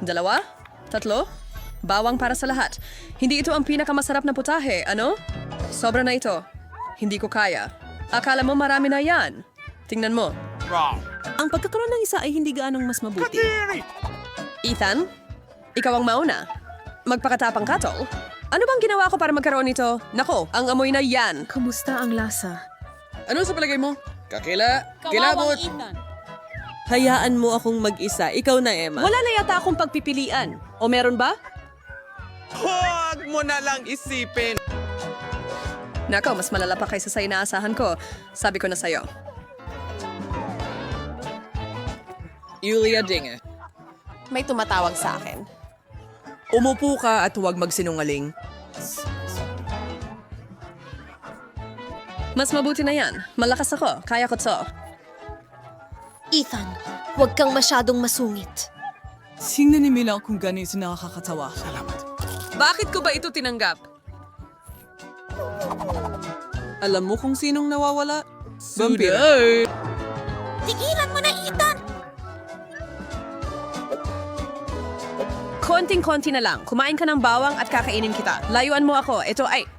Dalawa? Tatlo? Bawang para sa lahat. Hindi ito ang pinakamasarap na putahe, ano? Sobra na ito. Hindi ko kaya. Akala mo marami na yan. Tingnan mo. Ang pagkakaroon ng isa ay hindi gaanong mas mabuti. Ethan, ikaw ang mauna. Magpakatapang ka, tol. Ano bang ginawa ko para magkaroon nito? Nako, ang amoy na yan. Kamusta ang lasa? Ano sa palagay mo? Kakila, kilabot. Hayaan mo akong mag-isa. Ikaw na, Emma. Wala na yata akong pagpipilian. O meron ba? Huwag mo na lang isipin. Nako, mas malala pa kaysa sa inaasahan ko. Sabi ko na sa'yo. Yulia Dinge. May tumatawag sa akin. Umupo ka at huwag magsinungaling. Mas mabuti na yan. Malakas ako. Kaya ko to. Ethan, huwag kang masyadong masungit. Tingnan ni Mila kung ganito nakakatawa. Bakit ko ba ito tinanggap? Alam mo kung sinong nawawala? Vampira. Tigilan mo na, Ethan! Konting-konti na lang. Kumain ka ng bawang at kakainin kita. Layuan mo ako. Ito ay...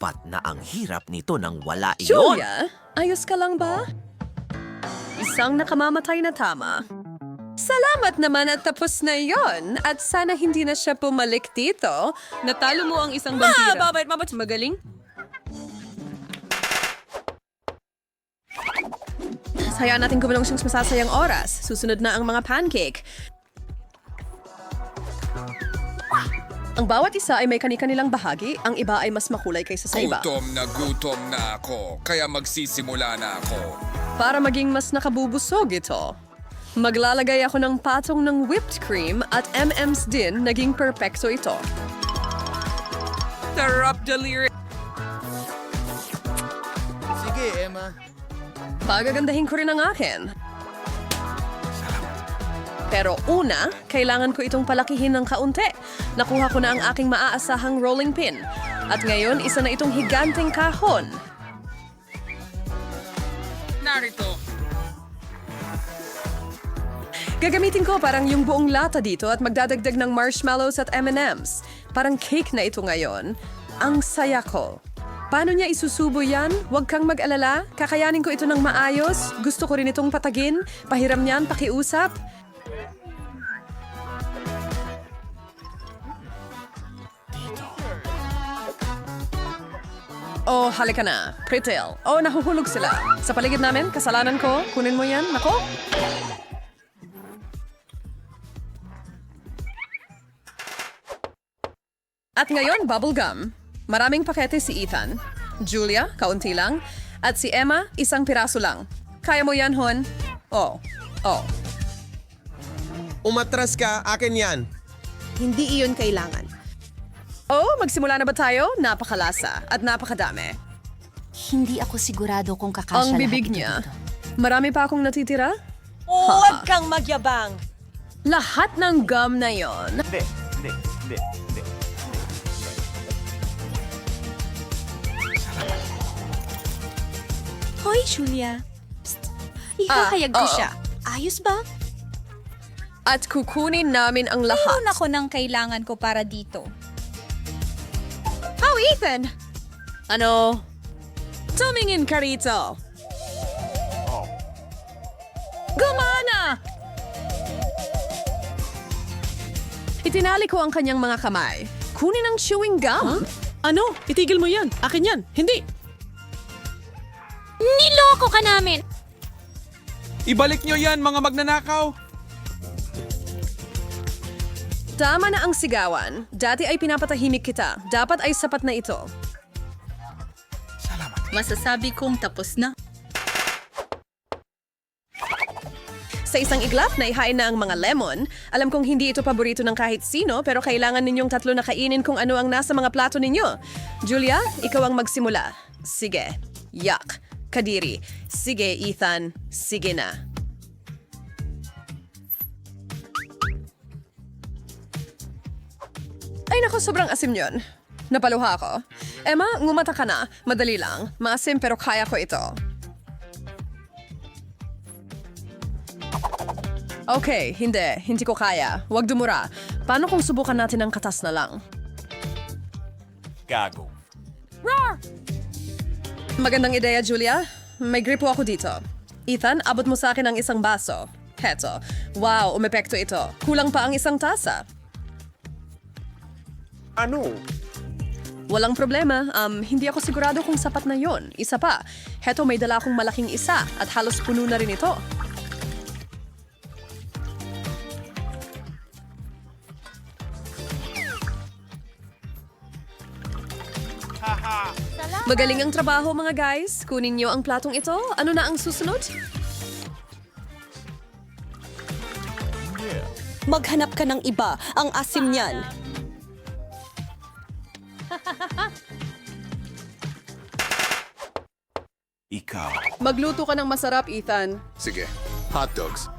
Sapat na ang hirap nito nang wala iyon. Julia, ayos ka lang ba? Isang nakamamatay na tama. Salamat naman at tapos na yon. At sana hindi na siya pumalik dito. Natalo mo ang isang vampira. babait, mabait. Magaling. Hayaan natin gumulong siyang masasayang oras. Susunod na ang mga pancake. Ang bawat isa ay may kani-kanilang bahagi, ang iba ay mas makulay kaysa sa iba. Gutom na gutom na ako, kaya magsisimula na ako. Para maging mas nakabubusog ito. Maglalagay ako ng patong ng whipped cream at M&M's din, naging perpekto ito. Sarap delirious. Sige, Emma. Pagagandahin ko rin ang akin. Pero una, kailangan ko itong palakihin ng kaunti. Nakuha ko na ang aking maaasahang rolling pin. At ngayon, isa na itong higanteng kahon. Narito. Gagamitin ko parang yung buong lata dito at magdadagdag ng marshmallows at M&M's. Parang cake na ito ngayon. Ang saya ko. Paano niya isusubo yan? Huwag kang mag-alala. Kakayanin ko ito ng maayos. Gusto ko rin itong patagin. Pahiram niyan, pakiusap. Oh, halika na. Pritil. Oh, nahuhulog sila. Sa paligid namin, kasalanan ko. Kunin mo yan. Nako. At ngayon, bubblegum. Maraming pakete si Ethan. Julia, kaunti lang. At si Emma, isang piraso lang. Kaya mo yan, Hon? Oh. Oh. Umatras ka, akin yan. Hindi iyon kailangan. Oh, magsimula na ba tayo? Napakalasa at napakadami. Hindi ako sigurado kung kakasya Ang lahat bibig ito niya. dito. Marami pa akong natitira? Huwag kang magyabang. Lahat ng gum na yon. Hoy, Julia. Psst. Ihahayag ko Ah, oo. siya. Ayos ba? At kukunin namin ang lahat. Mayroon ako ng kailangan ko para dito. Oh, Ethan! Ano? Tumingin ka rito. Gumana! Itinali ko ang kanyang mga kamay. Kunin ang chewing gum. Ano? Itigil mo yan. Akin yan. Hindi. Niloko ka namin! Ibalik nyo yan, mga magnanakaw. Tama na ang sigawan. Dati ay pinapatahimik kita. Dapat ay sapat na ito. Masasabi kong tapos na. Sa isang iglap na ihain na ang mga lemon, alam kong hindi ito paborito ng kahit sino pero kailangan ninyong tatlo na kainin kung ano ang nasa mga plato ninyo. Julia, ikaw ang magsimula. Sige. Yuck. Kadiri. Sige, Ethan. Sige na. Ay nako, sobrang asim yun. Napaluha ako. Emma, ngumata ka na. Madali lang. Maasim pero kaya ko ito. Okay, hindi. Hindi ko kaya. Huwag dumura. Paano kung subukan natin ang katas na lang? Gago. Magandang ideya, Julia. May gripo ako dito. Ethan, abot mo sa akin ang isang baso. Heto. Wow, umepekto ito. Kulang pa ang isang tasa. Ano? Walang problema. Um, hindi ako sigurado kung sapat na yon. Isa pa. Heto, may dala akong malaking isa at halos puno na rin ito. Magaling ang trabaho mga guys. Kunin niyo ang platong ito. Ano na ang susunod? Maghanap ka ng iba. Ang asim niyan. Magluto ka ng masarap, Ethan. Sige, hot dogs.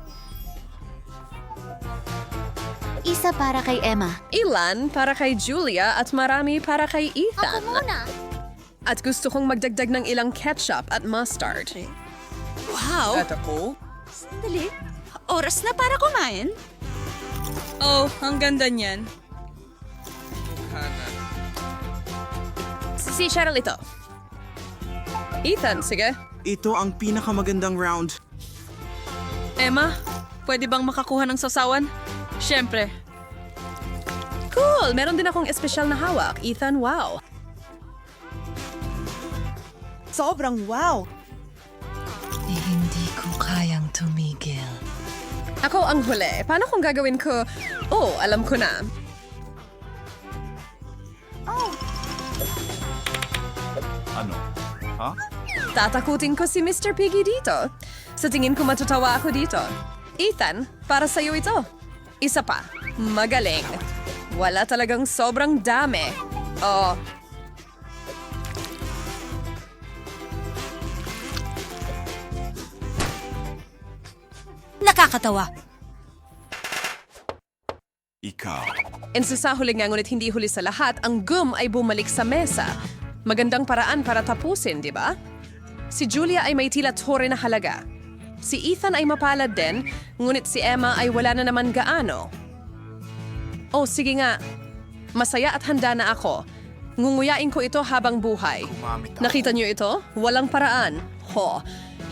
Isa para kay Emma. Ilan para kay Julia at marami para kay Ethan. muna. At gusto kong magdagdag ng ilang ketchup at mustard. Wow! At ako? Sandali. Oras na para kumain. Oh, ang ganda niyan. Si Cheryl ito. Ethan, sige. Ito ang pinakamagandang round. Emma, pwede bang makakuha ng sasawan? Siyempre. Cool! Meron din akong espesyal na hawak. Ethan, wow. Sobrang wow! Ako ang huli. Paano kung gagawin ko? Oh, alam ko na. Ano? Ha? Tatakutin ko si Mr. Piggy dito. Sa tingin ko matutawa ako dito. Ethan, para sa'yo ito. Isa pa. Magaling. Wala talagang sobrang dami. Oh, Nakakatawa. Ikaw. Insisa huli nga ngunit hindi huli sa lahat, ang gum ay bumalik sa mesa. Magandang paraan para tapusin, di ba? Si Julia ay may tila tore na halaga. Si Ethan ay mapalad din, ngunit si Emma ay wala na naman gaano. Oh, sige nga. Masaya at handa na ako. Ngunguyain ko ito habang buhay. Nakita niyo ito? Walang paraan. Ho.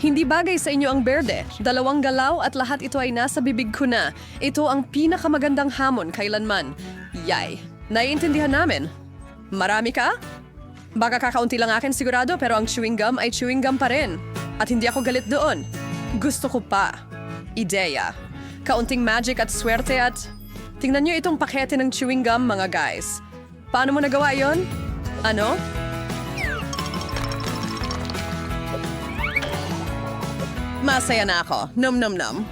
Hindi bagay sa inyo ang berde. Dalawang galaw at lahat ito ay nasa bibig ko na. Ito ang pinakamagandang hamon kailanman. Yay. Naiintindihan namin. Marami ka? Baka kakaunti lang akin sigurado pero ang chewing gum ay chewing gum pa rin. At hindi ako galit doon. Gusto ko pa. Ideya. Kaunting magic at swerte at... Tingnan niyo itong pakete ng chewing gum mga guys. Paano mo nagawa yon? Ano? Masaya na ako. Num num num.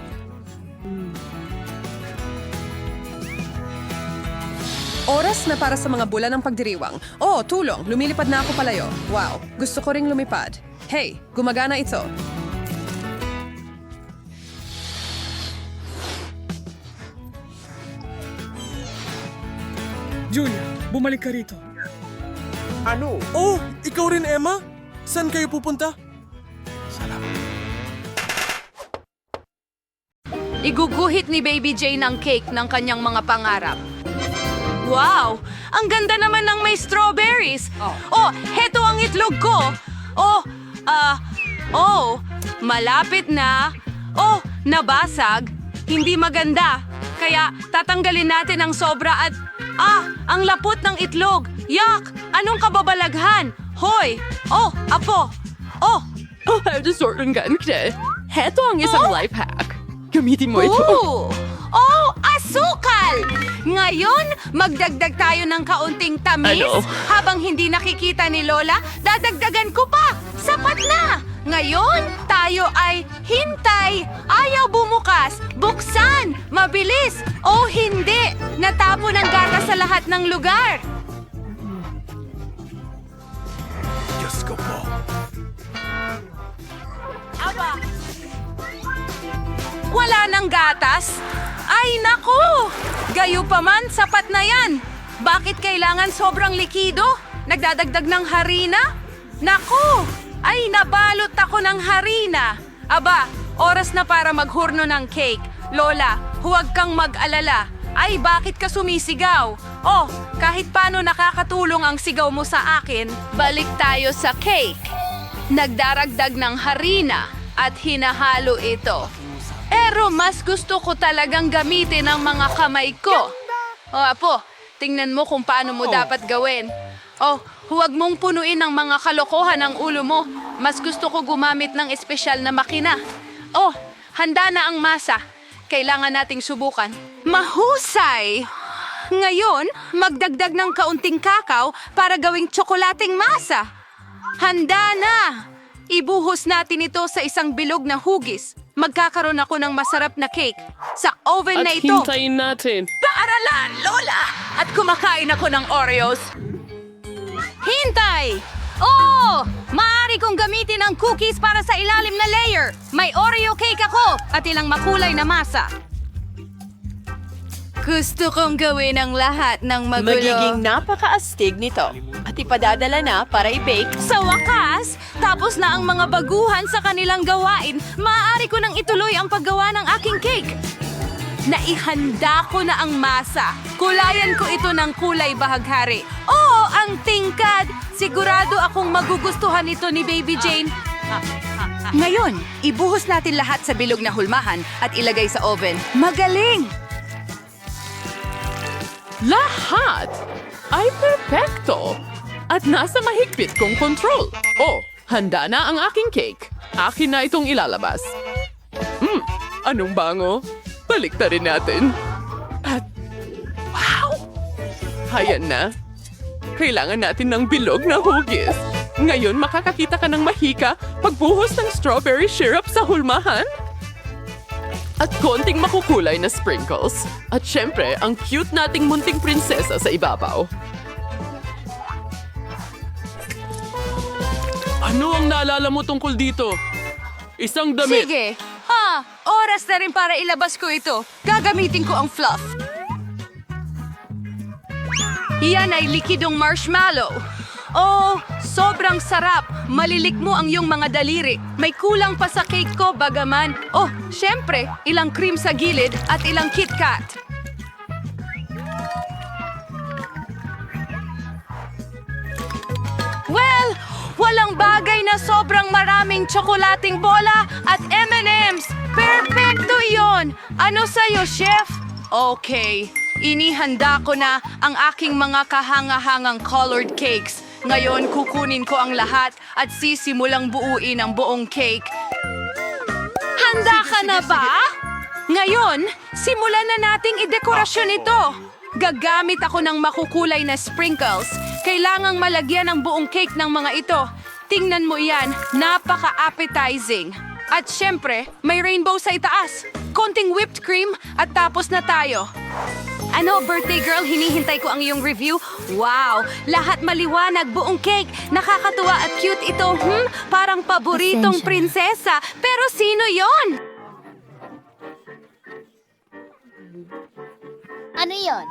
Oras na para sa mga bulan ng pagdiriwang. Oh, tulong! Lumilipad na ako palayo. Wow, gusto ko ring lumipad. Hey, gumagana ito. Julia, bumalik ka rito. Ano? Oh, ikaw rin, Emma? Saan kayo pupunta? Iguguhit ni Baby Jane ang cake ng kanyang mga pangarap. Wow! Ang ganda naman ng may strawberries! Oh, heto ang itlog ko! Oh, ah, oh, malapit na. Oh, nabasag. Hindi maganda. Kaya tatanggalin natin ang sobra at... Ah, ang lapot ng itlog! Yak! Anong kababalaghan? Hoy! Oh, apo! Oh, Oh, disorgan ka. Heto ang isang life hack. Gamitin mo Ooh! Oh, asukal! Ngayon, magdagdag tayo ng kaunting tamis. Ano? Habang hindi nakikita ni Lola, dadagdagan ko pa. Sapat na! Ngayon, tayo ay hintay. Ayaw bumukas. Buksan! Mabilis! O hindi! Natapon ang gata sa lahat ng lugar. Diyos ko po. Wala nang gatas? Ay, naku! Gayo pa man, sapat na yan. Bakit kailangan sobrang likido? Nagdadagdag ng harina? Naku! Ay, nabalot ako ng harina. Aba, oras na para maghurno ng cake. Lola, huwag kang mag-alala. Ay, bakit ka sumisigaw? Oh, kahit paano nakakatulong ang sigaw mo sa akin, balik tayo sa cake. Nagdaragdag ng harina at hinahalo ito. Pero mas gusto ko talagang gamitin ang mga kamay ko. O apo, tingnan mo kung paano mo dapat gawin. Oh, huwag mong punuin ng mga kalokohan ang ulo mo. Mas gusto ko gumamit ng espesyal na makina. Oh, handa na ang masa. Kailangan nating subukan. Mahusay! Ngayon, magdagdag ng kaunting kakao para gawing tsokolating masa. Handa na! Ibuhos natin ito sa isang bilog na hugis. Magkakaroon ako ng masarap na cake. Sa oven na ito. natin. Paaralan, Lola! At kumakain ako ng Oreos. Hintay! Oo! Maaari kong gamitin ang cookies para sa ilalim na layer. May Oreo cake ako at ilang makulay na masa. Gusto kong gawin ang lahat ng magulo. Magiging napakaastig nito. At ipadadala na para i-bake. Sa wakas, tapos na ang mga baguhan sa kanilang gawain, maaari ko nang ituloy ang paggawa ng aking cake. Naihanda ko na ang masa. Kulayan ko ito ng kulay bahaghari. Oo, ang tingkad! Sigurado akong magugustuhan ito ni Baby Jane. Ngayon, ibuhos natin lahat sa bilog na hulmahan at ilagay sa oven. Magaling! Lahat ay perpekto at nasa mahigpit kong control. Oh, handa na ang aking cake. Akin na itong ilalabas. Hmm, anong bango? Balik rin natin. At, wow! Hayan na. Kailangan natin ng bilog na hugis. Ngayon makakakita ka ng mahika pagbuhos ng strawberry syrup sa hulmahan. At konting makukulay na sprinkles. At syempre, ang cute nating munting prinsesa sa ibabaw. Ano ang naalala mo tungkol dito? Isang damit. Sige. Ha, oras na rin para ilabas ko ito. Gagamitin ko ang fluff. Yan ay likidong marshmallow. Oh, sobrang sarap. Malilik mo ang iyong mga daliri. May kulang pa sa cake ko, bagaman. Oh, syempre, ilang cream sa gilid at ilang KitKat. Well, walang bagay na sobrang maraming tsokolating bola at M&M's. Perfecto yon. Ano sa'yo, chef? Okay, inihanda ko na ang aking mga kahanga-hangang colored cakes. Ngayon, kukunin ko ang lahat at sisimulang buuin ang buong cake. Handa ka na ba? Ngayon, simulan na nating idekorasyon ito. Gagamit ako ng makukulay na sprinkles. Kailangang malagyan ang buong cake ng mga ito. Tingnan mo yan, napaka-appetizing. At syempre, may rainbow sa itaas. Konting whipped cream at tapos na tayo. Ano, birthday girl, hinihintay ko ang iyong review. Wow, lahat maliwanag, buong cake. Nakakatuwa at cute ito. Hmm, parang paboritong prinsesa. Pero sino yon? Ano yon?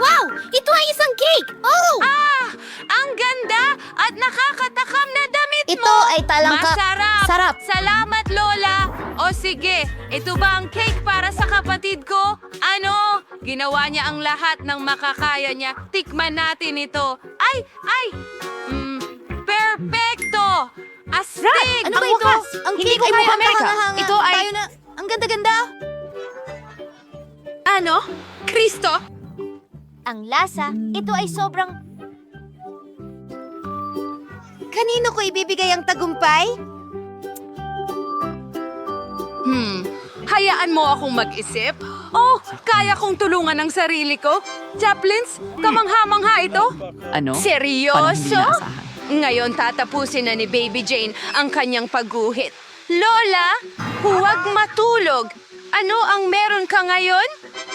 Wow! Ito ay isang cake! Oh! Ah, ang ganda at nakakatakam na damit mo. Ito ay talangka- Masarap. Sarap. Salamat, Lola. O sige, ito ba ang cake para sa kapatid ko? Ano? Ginawa niya ang lahat ng makakaya niya. Tikman natin ito. Ay, ay! Mm, perfecto! Astig! Ano ba ito? Ang Hindi cake ko ay Amerika. Ito ay... Tayo na... Ang ganda-ganda! Ano? Kristo? Ang lasa, ito ay sobrang... Kanino ko ibibigay ang tagumpay? Hmm, hayaan mo akong mag-isip? Oh, kaya kong tulungan ang sarili ko? Chaplins, kamangha-mangha ito? Ano? Seryoso? Ngayon tatapusin na ni Baby Jane ang kanyang pagguhit. Lola, huwag matulog. Ano ang meron ka ngayon?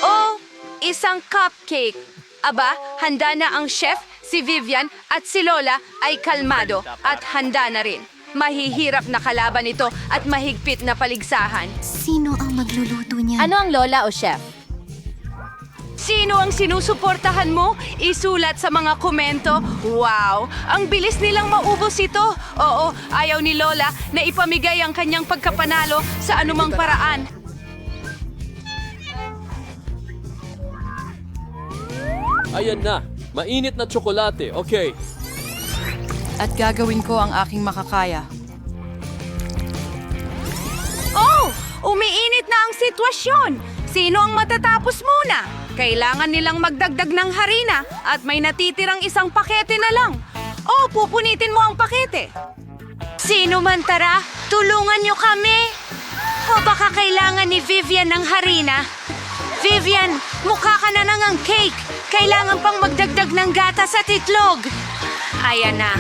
Oh, isang cupcake. Aba, handa na ang chef, si Vivian at si Lola ay kalmado at handa na rin. Mahihirap na kalaban ito at mahigpit na paligsahan. Sino ang magluluto niya? Ano ang lola o chef? Sino ang sinusuportahan mo? Isulat sa mga komento. Wow! Ang bilis nilang maubos ito. Oo, ayaw ni Lola na ipamigay ang kanyang pagkapanalo sa anumang paraan. Ayan na. Mainit na tsokolate. Okay. At gagawin ko ang aking makakaya. Oh! Umiinit na ang sitwasyon! Sino ang matatapos muna? Kailangan nilang magdagdag ng harina at may natitirang isang pakete na lang. Oh, pupunitin mo ang pakete. Sino man tara, tulungan niyo kami. O baka kailangan ni Vivian ng harina. Vivian, mukha ka na nang ang cake. Kailangan pang magdagdag ng gatas at itlog. Ayan na.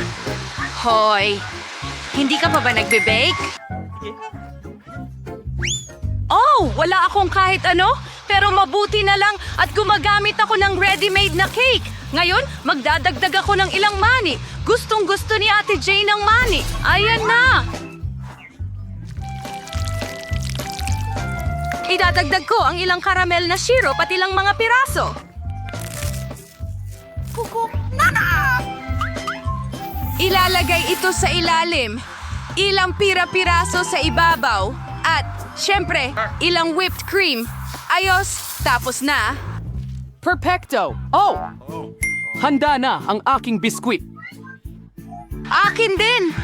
Hoy, hindi ka pa ba nagbe-bake? Oh, wala akong kahit ano, pero mabuti na lang at gumagamit ako ng ready-made na cake. Ngayon, magdadagdag ako ng ilang mani. Gustong gusto ni Ate Jane ng mani. Ayan na! Idadagdag ko ang ilang karamel na syrup at ilang mga piraso. Kuko, nana! Ilalagay ito sa ilalim. Ilang pira-piraso sa ibabaw. At, syempre, ilang whipped cream. Ayos, tapos na. Perfecto! Oh! Handa na ang aking biskwit. Akin din!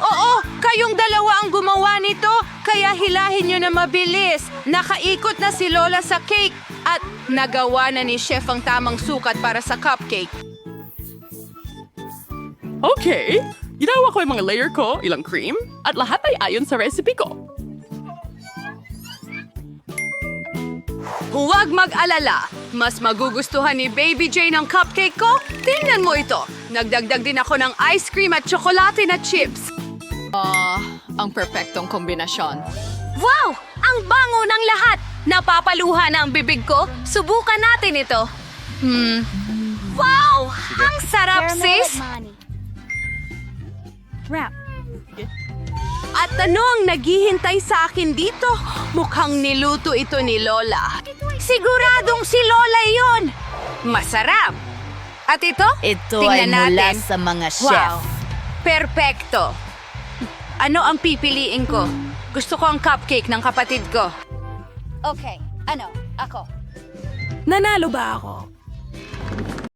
Oo, kayong dalawa ang gumawa nito, kaya hilahin nyo na mabilis. Nakaikot na si Lola sa cake at nagawa na ni Chef ang tamang sukat para sa cupcake. Okay. Ginawa ko yung mga layer ko, ilang cream, at lahat ay ayon sa recipe ko. Huwag mag-alala. Mas magugustuhan ni Baby Jane ang cupcake ko? Tingnan mo ito. Nagdagdag din ako ng ice cream at tsokolate na chips. Ah, ang perfectong kombinasyon. Wow! Ang bango ng lahat! Napapaluha na ang bibig ko. Subukan natin ito. Hmm. Wow! Ang sarap, sis! Wrap. At ano ang naghihintay sa akin dito? Mukhang niluto ito ni Lola. Siguradong si Lola yon. Masarap. At ito? Ito Tingnan natin. sa mga Wow. Perfecto. Ano ang pipiliin ko? Gusto ko ang cupcake ng kapatid ko. Okay, ano? Ako. Nanalo ba ako?